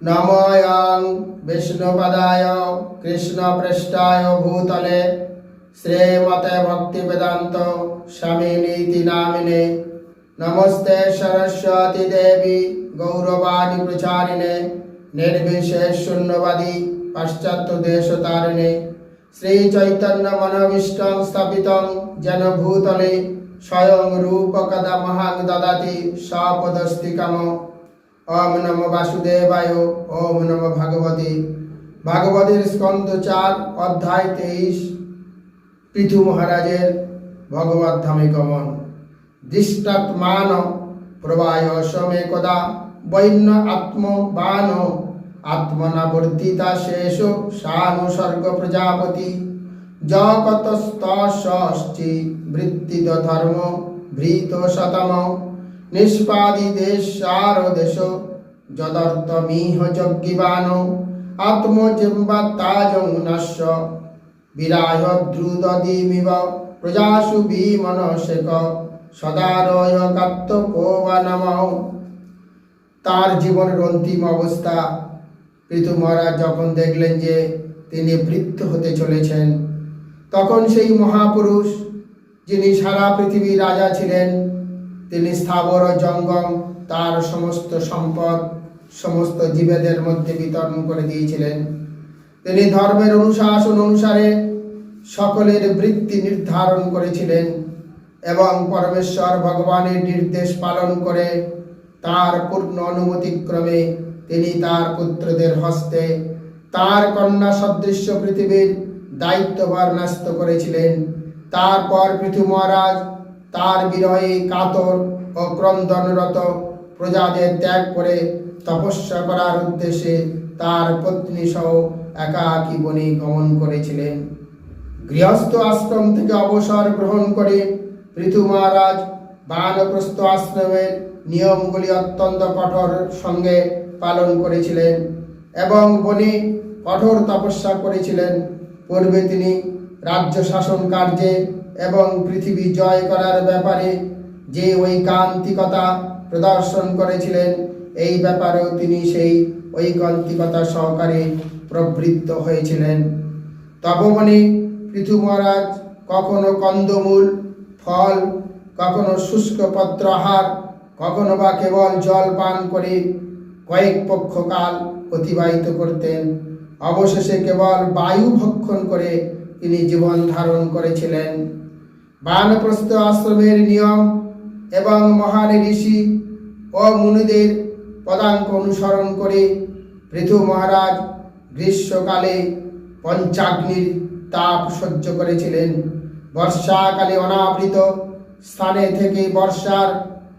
নময়ং বিষ্ণুপদায় কৃষ্ণপৃষ্ঠায় ভূতলে শ্রীমতে ভক্তিবেদান্ত স্বামিনীতি নামিনে নমস্তে সরস্বতী দেবী গৌরবাণী প্রচারিণে নির্বিশেষ শূন্যবাদী পাশ্চাত্য দেশতারিণে শ্রী চৈতন্য মনোবিষ্টং স্থাপিতং যেন ভূতলে স্বয়ং রূপকদা মহাং দদাতি সপদস্তিকাম ওম নম বাসুদেবায়, ওম নম ভাগবতী। ভাগবতীর স্কন্দ চার, অধ্যায় তেইশ। পৃথু মহারাজের ভগবত ধামে গমন। দৃষ্টাত্মান প্রবায় সমেকদা বৈন্য আত্মবান আত্মনা বর্ধিতা শেষ সানুসর্গ প্রজাপতি। জগতস্তী বৃত্তিত ধর্ম, ভৃত শতম। নিষ্পাদি দেশার দেশ যদর্থমিহ যজ্ঞিবান আত্মজিম্বাত্তাজংনস্য বিরায় দ্রুতদিমিব প্রজাসু বিমনশেক সদারয় কাত্তপোবানম তার জীবনের অন্তিম অবস্থা পৃথু মহারাজ যখন দেখলেন যে তিনি বৃদ্ধ হতে চলেছেন, তখন সেই মহাপুরুষ, যিনি সারা পৃথিবীর রাজা ছিলেন, তিনি স্থাবর জঙ্গম, তার সমস্ত সম্পদ সমস্ত জীবেদের মধ্যে বিতরণ করে দিয়েছিলেন। তিনি ধর্মের অনুশাসন অনুসারে সকলের বৃত্তি নির্ধারণ করেছিলেন এবং পরমেশ্বর ভগবানের নির্দেশ পালন করে তার পূর্ণ অনুমতিক্রমে তিনি তার পুত্রদের হস্তে তার কন্যা সদৃশ্য পৃথিবীর দায়িত্বভার ন্যস্ত করেছিলেন। তারপর পৃথু মহারাজ তার বিরহে কাতর ও ক্রন্দনরত প্রজাদের ত্যাগ করে তপস্যা করার উদ্দেশ্যে তার পত্নী সহ একাকী বনে গমন করেছিলেন। গৃহস্থ আশ্রম থেকে অবসর গ্রহণ করে পৃথু মহারাজ বানপ্রস্থ আশ্রমের নিয়মগুলি অত্যন্ত কঠোর সঙ্গে পালন করেছিলেন এবং বনে কঠোর তপস্যা করেছিলেন। পূর্বে তিনি রাজ্য শাসন কার্যে এবং পৃথিবী জয় করার ব্যাপারে যে ঐকান্তিকতা প্রদর্শন করেছিলেন এই ব্যাপারেও তিনি সেই ঐকান্তিকতা সহকারে প্রবৃত্ত হয়েছিলেন। তপবনে পৃথু মহারাজ কখনো কন্দমূল, ফল, কখনো শুষ্ক পত্র আহার কখনো বা কেবল জল পান করে কয়েক পক্ষকাল অতিবাহিত করতেন। অবশেষে কেবল বায়ু ভক্ষণ করে তিনি জীবন ধারণ করেছিলেন। বানপ্রস্থ আশ্রমের নিয়ম এবং মহান ঋষি ও মুনিদের পদাঙ্ক অনুসরণ করে পৃথু মহারাজ গ্রীষ্মকালে পঞ্চাগ্নির তাপ সহ্য করেছিলেন। বর্ষাকালে অনাবৃত স্থানে থেকে বর্ষার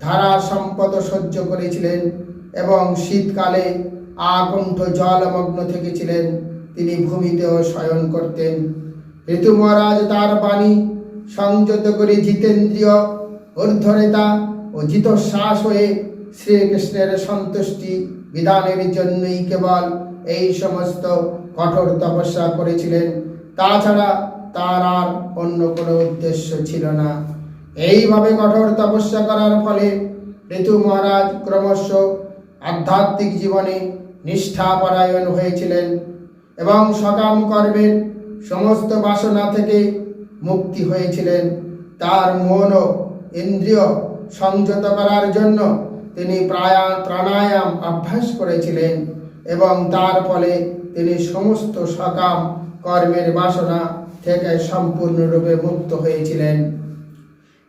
ধারা সম্পদ সহ্য করেছিলেন এবং শীতকালে আকণ্ঠ জলমগ্ন থেকেছিলেন। তিনি ভূমিতেও শয়ন করতেন। ঋতু মহারাজ তার বাণী সংযত করে জিতেন্দ্রীয় ঊর্ধ্বরেতা ও জিতশ্বাস হয়ে শ্রীকৃষ্ণের সন্তুষ্টি বিধানের জন্যই কেবল এই সমস্ত কঠোর তপস্যা করেছিলেন। তাছাড়া তার আর অন্য কোনো উদ্দেশ্য ছিল না। এইভাবে কঠোর তপস্যা করার ফলে ঋতু মহারাজ ক্রমশ আধ্যাত্মিক জীবনে নিষ্ঠাপরায়ণ হয়েছিলেন এবং সকাম কর্মের সমস্ত বাসনা থেকে মুক্তি হয়েছিলেন। তার মন ও ইন্দ্রিয় সংযত করার জন্য তিনি প্রায়া প্রাণায়াম অভ্যাস করেছিলেন এবং তার ফলে তিনি সমস্ত সকাম কর্মের বাসনা থেকে সম্পূর্ণরূপে মুক্ত হয়েছিলেন।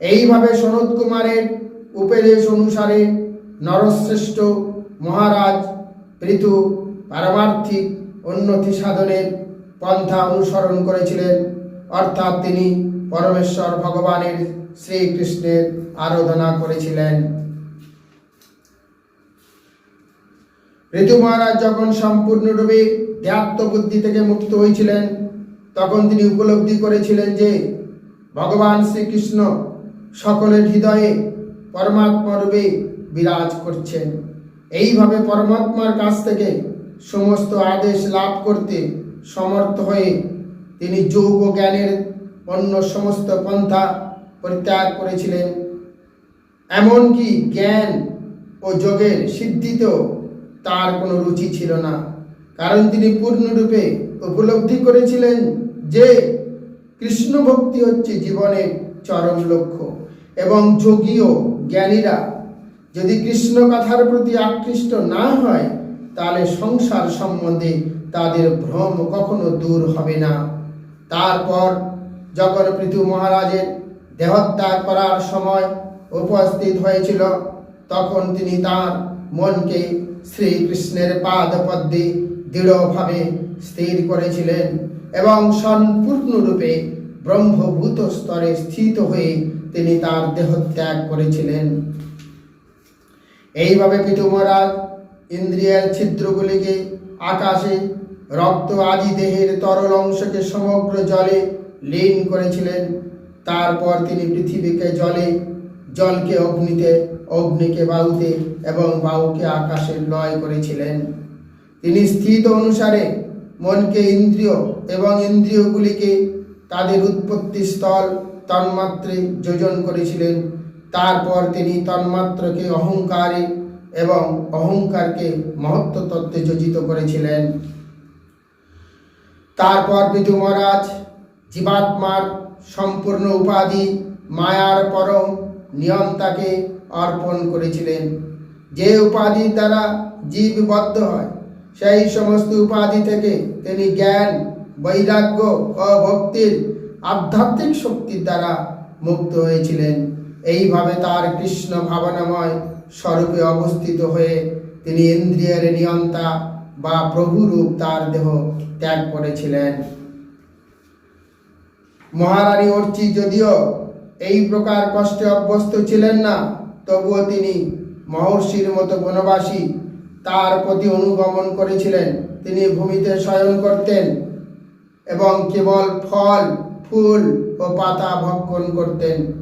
এইভাবে সনৎ কুমারের উপদেশ অনুসারে নরশ্রেষ্ঠ মহারাজ পৃথু পারমার্থিক উন্নতি সাধনের পন্থা অনুসরণ করেছিলেন। অর্থাৎ তিনি পরমেশ্বর ভগবানের শ্রীকৃষ্ণের আরাধনা করেছিলেন। ঋতু মহারাজ যখন সম্পূর্ণরূপে দেহাত্ম বুদ্ধি থেকে মুক্ত হয়েছিলেন, তখন তিনি উপলব্ধি করেছিলেন যে ভগবান শ্রীকৃষ্ণ সকলের হৃদয়ে পরমাত্মা রূপে বিরাজ করছেন। এইভাবে পরমাত্মার কাছ থেকে সমস্ত আদেশ লাভ করতে সমর্থ হয়ে তিনি যোগ জ্ঞানের অন্য সমস্ত পন্থা পরিত্যাগ করেছিলেন। এমনকি জ্ঞান ও যোগের সিদ্ধিতেও তার কোনো রুচি ছিল না। কারণ তিনি পূর্ণরূপে উপলব্ধি করেছিলেন যে কৃষ্ণ ভক্তি হচ্ছে জীবনের চরম লক্ষ্য এবং যোগীয় জ্ঞানীরা যদি কৃষ্ণ কথার প্রতি আকৃষ্ট না হয়, তাহলে সংসার সম্বন্ধে তাদের ভ্রম কখনো দূর হবে না। তারপর যখন পৃথু মহারাজের দেহত্যাগ করার সময় উপস্থিত হয়েছিল, তখন তিনি তার মনকে শ্রীকৃষ্ণের পাদপদ্মে দৃঢ়ভাবে স্থির করেছিলেন এবং সম্পূর্ণরূপে ব্রহ্মভূত স্তরে স্থিত হয়ে তিনি তার দেহত্যাগ করেছিলেন। এইভাবে পিতু মহারাজ ইন্দ্রিয়ের ছিদ্রগুলিকে, আকাশে, রক্ত আদি দেহের তরল অংশকে সমগ্র জলে লীন করেছিলেন। তারপর তিনি পৃথিবীকে জলে, জলকে অগ্নিতে অগ্নিকে বায়ুতে এবং বায়ুকে আকাশে লয় করেছিলেন। তিনি স্থিত অনুসারে মনকে ইন্দ্রিয় এবং ইন্দ্রিয়গুলিকে তাদের উৎপত্তি স্থল তন্মাত্রে যোজন করেছিলেন। তারপর তিনি তন্মাত্রকে অহংকারে এবং অহংকারকে মহত্ব তত্ত্বে যোজিত করেছিলেন। তারপর বিধু মহারাজ, জীবাত্মার সম্পূর্ণ উপাধি, মায়ার পরম নিয়ন্তাকে অর্পণ করেছিলেন। যে উপাধি দ্বারা জীব বদ্ধ হয়, সেই সমস্ত উপাধি থেকে তিনি জ্ঞান, বৈরাগ্য ও ভক্তির আধ্যাত্মিক শক্তির দ্বারা মুক্ত হয়েছিলেন। এইভাবে তার কৃষ্ণ ভাবনাময় স্বরূপে অবস্থিত হয়ে তিনি ইন্দ্রিয়ের নিয়ন্তা বা প্রভুরূপ তার দেহ ত্যাগ করেছিলেন। মহারানী অর্চি, যদিও এই প্রকার কষ্টে অভ্যস্ত ছিলেন না তবুও তিনি মহর্ষির মতো বনবাসী। তার প্রতি অনুগমন করেছিলেন। তিনি ভূমিতে শয়ন করতেন এবং কেবল ফল, ফুল ও পাতা ভক্ষণ করতেন।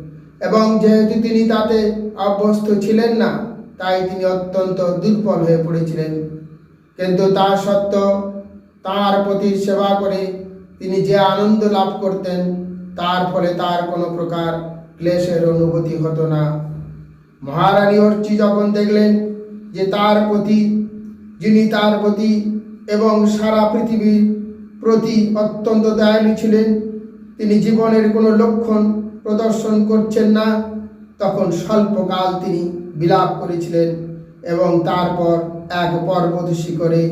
এবং যেহেতু তিনি তাতে অভ্যস্ত ছিলেন না, তাই তিনি অত্যন্ত দুর্বল হয়ে পড়েছিলেন। কিন্তু তা সত্ত্বেও তার প্রতি সেবা করে তিনি যে আনন্দ লাভ করতেন, তার ফলে তার কোনো প্রকার ক্লেশের অনুভূতি হতো না। মহারানী অর্চি যখন দেখলেন যে তার প্রতি, যিনি তার প্রতি এবং সারা পৃথিবীর প্রতি অত্যন্ত দয়ালু ছিলেন, তিনি জীবনের কোনো লক্ষণ প্রদর্শন করছেন না, তখন স্বল্পকাল তিনি বিলাপ করেছিলেন এবং তারপর এক পর্বত শিখরে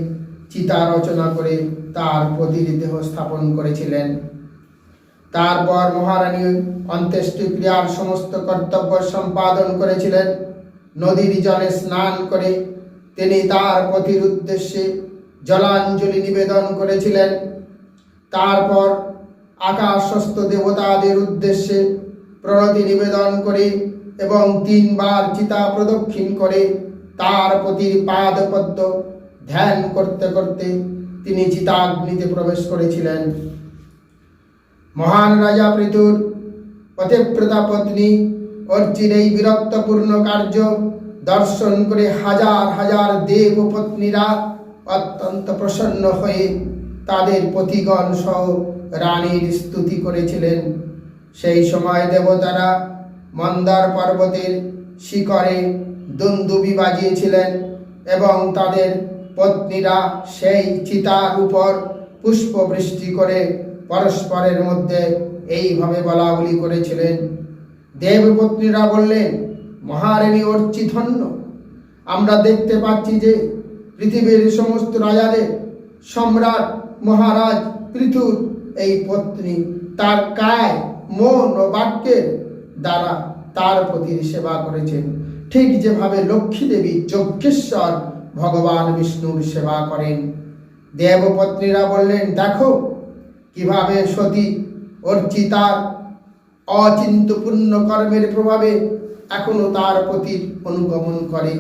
চিতা রচনা করে তার প্রতির দেহ স্থাপন করেছিলেন। তারপর মহারানী অন্ত্যেষ্টিক্রিয়ার সমস্ত কর্তব্য সম্পাদন করেছিলেন। নদীর জলে স্নান করে তিনি তার পতির উদ্দেশ্যে জলাঞ্জলি নিবেদন করেছিলেন। তারপর আকাশস্থ দেবতাদের উদ্দেশ্যে প্রণতি নিবেদন করে এবং তিনবার চিতা প্রদক্ষিণ করে তার পতির পাদপদ্ম ধ্যান করতে করতে তিনি চিতাগ্নিতে প্রবেশ করেছিলেন। মহান রাজা পৃথুর পথেপ্রতা পত্নী অর্চির এই বিরক্তপূর্ণ কার্য দর্শন করে হাজার হাজার দেব পত্নীরা অত্যন্ত প্রসন্ন হয়ে তাদের পতিগণ সহ রানীর স্তুতি করেছিলেন। সেই সময় দেবতারা মন্দার পর্বতের শিখরে দুন্দুবি বাজিয়েছিলেন এবং তাদের পত্নীরা সেই চিতার উপর পুষ্প বৃষ্টি করে পরস্পরের মধ্যে এইভাবে বলা বলি করেছিলেন। দেবপত্নীরা বললেন, মহারানী অর্চি ধন্য আমরা দেখতে পাচ্ছি যে পৃথিবীর সমস্ত রাজাদের সম্রাট মহারাজ পৃথুর এই পত্নী তার কায়, মন ও বাক্যের দ্বারা তার প্রতি সেবা করেছেন। ঠিক যেভাবে লক্ষ্মী দেবী যজ্ঞেশ্বর ভগবান বিষ্ণুর সেবা করেন। দেবপত্নীরা বললেন, দেখো কীভাবে সতী অর্চিতার অচিন্তপূর্ণ কর্মের প্রভাবে এখনও তার প্রতি অনুগমন করে?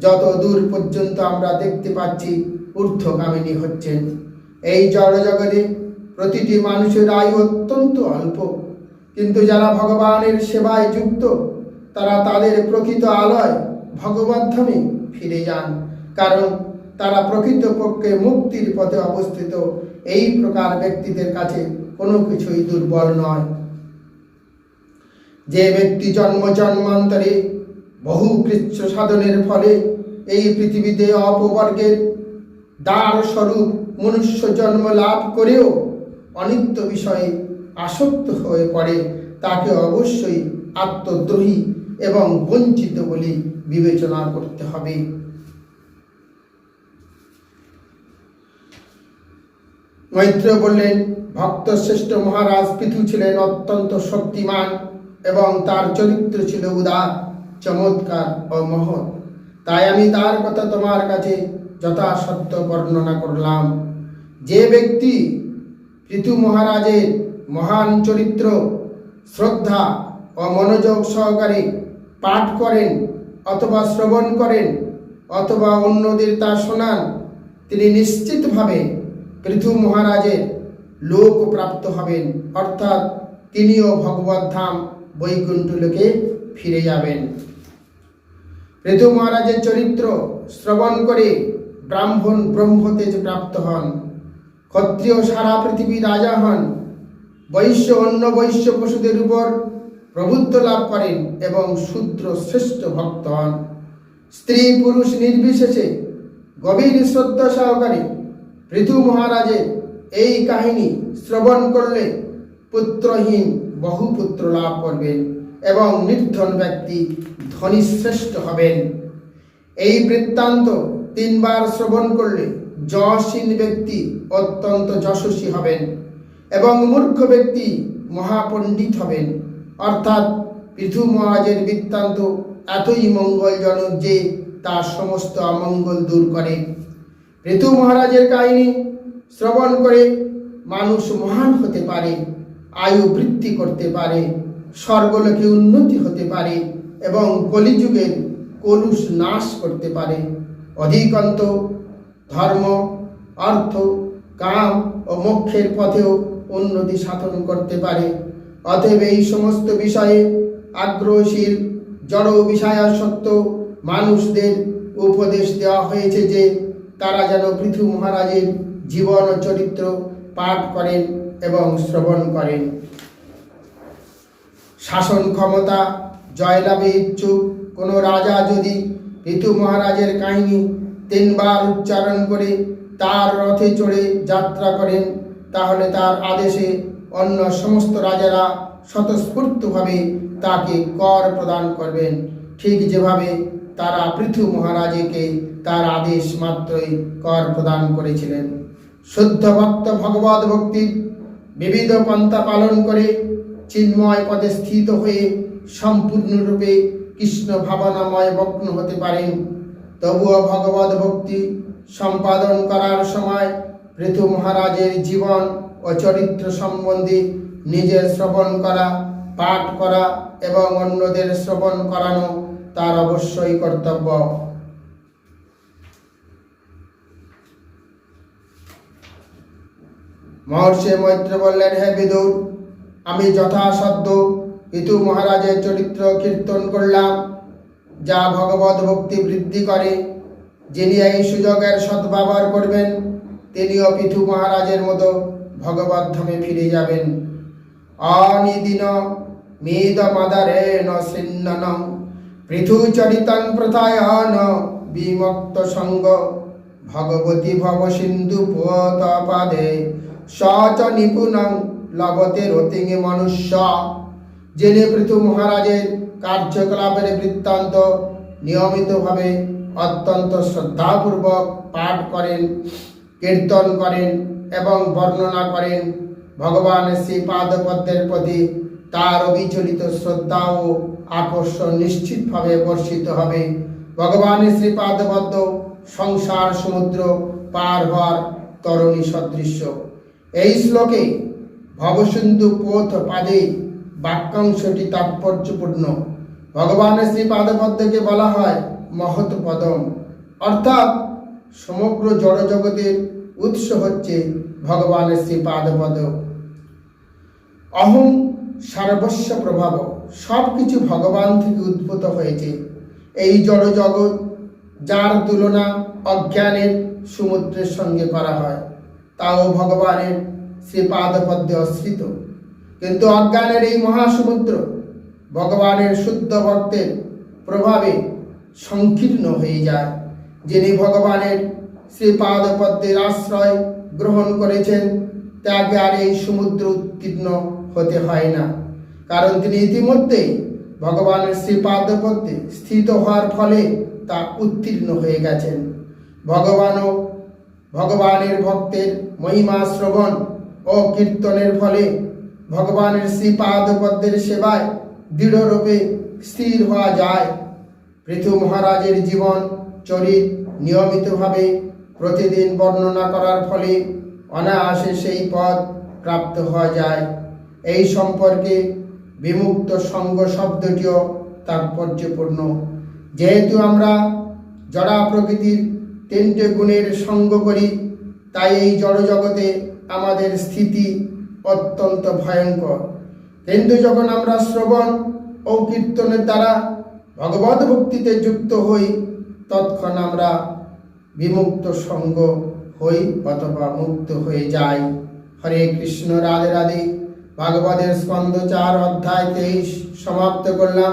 যত দূর পর্যন্ত আমরা দেখতে পাচ্ছি, ঊর্ধ্বগামিনী হচ্ছেন। এই জড়জগতে প্রতিটি মানুষের আয়ু অত্যন্ত অল্প। কিন্তু যারা ভগবানের সেবায় যুক্ত, তারা তাদের প্রকৃত আলয় ভগবদ্ধামে ফিরে যান। কারণ তারা প্রকৃতপক্ষে মুক্তির পথে অবস্থিত। এই প্রকার ব্যক্তিদের কাছে কোনো কিছুই দুর্বল নয়। যে ব্যক্তি জন্ম জন্মান্তরে বহু কৃচ্ছ সাধনের ফলে এই পৃথিবীতে অপবর্গের দ্বার স্বরূপ মনুষ্য জন্ম লাভ করেও অনিত্য বিষয়ে আসক্ত হয়ে পড়ে, তাকে অবশ্যই আত্মদ্রোহী এবং বঞ্চিত বলে বিবেচনা করতে হবে। মৈত্র বললেন, ভক্ত শ্রেষ্ঠ মহারাজ পৃথু ছিলেন অত্যন্ত শক্তিমান এবং তার চরিত্র ছিল উদার, চমৎকার ও মহৎ। তাই আমি তার কথা তোমার কাছে যথাসত্য বর্ণনা করলাম। যে ব্যক্তি পৃথু মহারাজের মহান চরিত্র, শ্রদ্ধা ও মনোযোগ সহকারে পাঠ করেন অথবা শ্রবণ করেন অথবা অন্যদের তা শোনান, তিনি নিশ্চিতভাবে পৃথু মহারাজের লোক প্রাপ্ত হবেন। অর্থাৎ তিনিও ভগবত ধাম বৈকুণ্ঠ লোকে ফিরে যাবেন। পৃথু মহারাজের চরিত্র শ্রবণ করে ব্রাহ্মণ ব্রহ্মতেজ প্রাপ্ত হন। ক্ষত্রিয় সারা পৃথিবী রাজা হন। বৈশ্য অন্য বৈশ্য পশুদের উপর প্রভুত্ব লাভ করেন এবং শূদ্র শ্রেষ্ঠ ভক্ত হন। স্ত্রী পুরুষ নির্বিশেষে গভীর শ্রদ্ধা সহকারে পৃথু মহারাজের এই কাহিনী শ্রবণ করলে পুত্রহীন বহু পুত্র লাভ করবেন এবং নির্ধন ব্যক্তি ধনী শ্রেষ্ঠ হবেন। এই বৃত্তান্ত তিনবার শ্রবণ করলে যশীন ব্যক্তি অত্যন্ত যশস্বী হবেন এবং মূর্খ ব্যক্তি মহাপণ্ডিত হবেন। অর্থাৎ পৃথু মহারাজের বৃত্তান্ত এতই মঙ্গলজনক যে তার সমস্ত অমঙ্গল দূর করে। পৃথু মহারাজের কাহিনী শ্রবণ করে মানুষ মহান হতে পারে, আয়ু বৃদ্ধি করতে পারে, স্বর্গলোকে উন্নতি হতে পারে এবং কলিযুগের কলুষ নাশ করতে পারে। অধিকন্ত ধর্ম, অর্থ, কাম ও মোক্ষের পথেও উন্নতি সাধন করতে পারে। অতএব এই সমস্ত বিষয়ে আগ্রহশীল, জড় বিষয়াসক্ত মানুষদের উপদেশ দেওয়া হয়েছে যে তারা যেন পৃথু মহারাজের জীবন ও চরিত্র পাঠ করেন এবং শ্রবণ করেন। শাসন ক্ষমতা জয়লাভে ইচ্ছুক কোনো রাজা যদি ঋতু মহারাজের কাহিনী তিনবার উচ্চারণ করে তার রথে চড়ে যাত্রা করেন, তাহলে তার আদেশে অন্য সমস্ত রাজারা স্বতঃস্ফূর্তভাবে তাকে কর প্রদান করবেন। ঠিক যেভাবে তারা পৃথু মহারাজকে তার আদেশ মাত্রই কর প্রদান করেছিলেন। শুদ্ধ ভক্ত ভগবত ভক্তির বিবিধ পন্থা পালন করে চিন্ময় পদে স্থিত হয়ে সম্পূর্ণরূপে কৃষ্ণ ভাবনাময় মগ্ন হতে পারেন। তবুও ভগবত ভক্তি সম্পাদন করার সময় পৃথু মহারাজের জীবন ও চরিত্র সম্বন্ধে নিজের শ্রবণ করা, পাঠ করা এবং অন্যদের শ্রবণ করানো তার অবশ্যই কর্তব্য। মহর্ষি মৈত্র বললেন, হে বিদুর, আমি যথাসাধ্য ঋতু মহারাজের চরিত্র কীর্তন করলাম, যা ভগবত ভক্তি বৃদ্ধি করে। যিনি এই সুযোগের সদ্ব্যবহার করবেন, তিনিও পৃথু মহারাজের মতো ভগবত ধামে ফিরে যাবেন। অনিদিন মেদ মাদারে ন সিন্নন পৃথু চরিতং প্রথায়ন বিমুক্ত সঙ্গ ভগবতী ভব সিন্ধু পোত পাদে সচ নিপুণং লবতে রতিঙে মনুষ্য জেনে পৃথু মহারাজের কার্যকলাপের বৃত্তান্ত নিয়মিতভাবে অত্যন্ত শ্রদ্ধাপূর্বক পাঠ করেন কীর্তন করেন এবং বর্ণনা করেন ভগবান শ্রী পাদপদ্মের প্রতি তার অবিচলিত শ্রদ্ধা ও আকর্ষণ নিশ্চিতভাবে বর্ষিত হবে। ভগবানের শ্রী পাদপদ্ম সংসার সমুদ্র পার হওয়ার তরণী সদৃশ্য। এই শ্লোকে ভবসিন্ধু পোথ পাদে বাক্যাংশটি তাৎপর্যপূর্ণ। ভগবানের শ্রী পাদপদ্মকে বলা হয় মহৎ পদম। অর্থাৎ সমগ্র জড়জগতের উৎস হচ্ছে ভগবানের শ্রী পাদপদ অহং সর্বস্ব প্রভাব সব কিছু ভগবান থেকে উদ্ভূত হয়েছে। এই জড়জগৎ, যার তুলনা অজ্ঞানের সমুদ্রের সঙ্গে করা হয়, তাও ভগবানের শ্রী পাদপদ্মে অশ্রিত কিন্তু অজ্ঞানের এই মহাসমুদ্র, ভগবানের শুদ্ধ ভক্তের প্রভাবে সংকীর্ণ হয়ে যায়, যিনি ভগবানের শ্রীপাদ পদ্মের আশ্রয় গ্রহণ করেছেন তাকে আর এই সমুদ্র উত্তীর্ণ হতে হয় না। কারণ তিনি ইতিমধ্যেই ভগবানের শ্রীপাদপদ্যে স্থিত হওয়ার ফলে তা উত্তীর্ণ হয়ে গেছেন। ভগবানও ভগবানের ভক্তের মহিমা শ্রবণ ও কীর্তনের ফলে ভগবানের শ্রীপাদ পদ্মের সেবায় দৃঢ়রূপে স্থির হওয়া যায়। পৃথু মহারাজের জীবন চরিত নিয়মিতভাবে প্রতিদিন বর্ণনা করার ফলে অনায়াসে সেই পদ প্রাপ্ত হওয়া যায়। এই সম্পর্কে বিমুক্ত সঙ্গ শব্দটিও তাৎপর্যপূর্ণ। যেহেতু আমরা জড়া প্রকৃতির তিনটে গুণের সঙ্গ করি, তাই এই জড়জগতে আমাদের স্থিতি অত্যন্ত ভয়ঙ্কর। কিন্তু যখন আমরা শ্রবণ ও কীর্তনের দ্বারা ভগবত ভক্তিতে যুক্ত হই, তৎক্ষণ আমরা বিমুক্ত সঙ্গ হই অথবা মুক্ত হয়ে যাই। হরে কৃষ্ণ, রাধে রাধে। ভাগবতের স্কন্দ চার অধ্যায় তেইশ সমাপ্ত করলাম।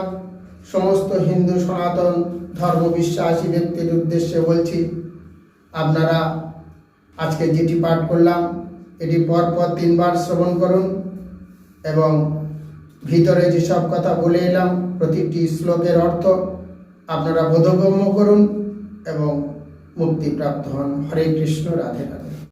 সমস্ত হিন্দু সনাতন ধর্ম বিশ্বাসী ব্যক্তির উদ্দেশ্যে বলছি, আপনারা আজকে যেটি পাঠ করলাম, এটি পরপর তিনবার শ্রবণ করুন এবং ভিতরে যেসব কথা বলে এলাম, প্রতিটি শ্লোকের অর্থ আপনারা বোধগম্য করুন এবং মুক্তিপ্রাপ্ত হন। হরে কৃষ্ণ, রাধে রাধে।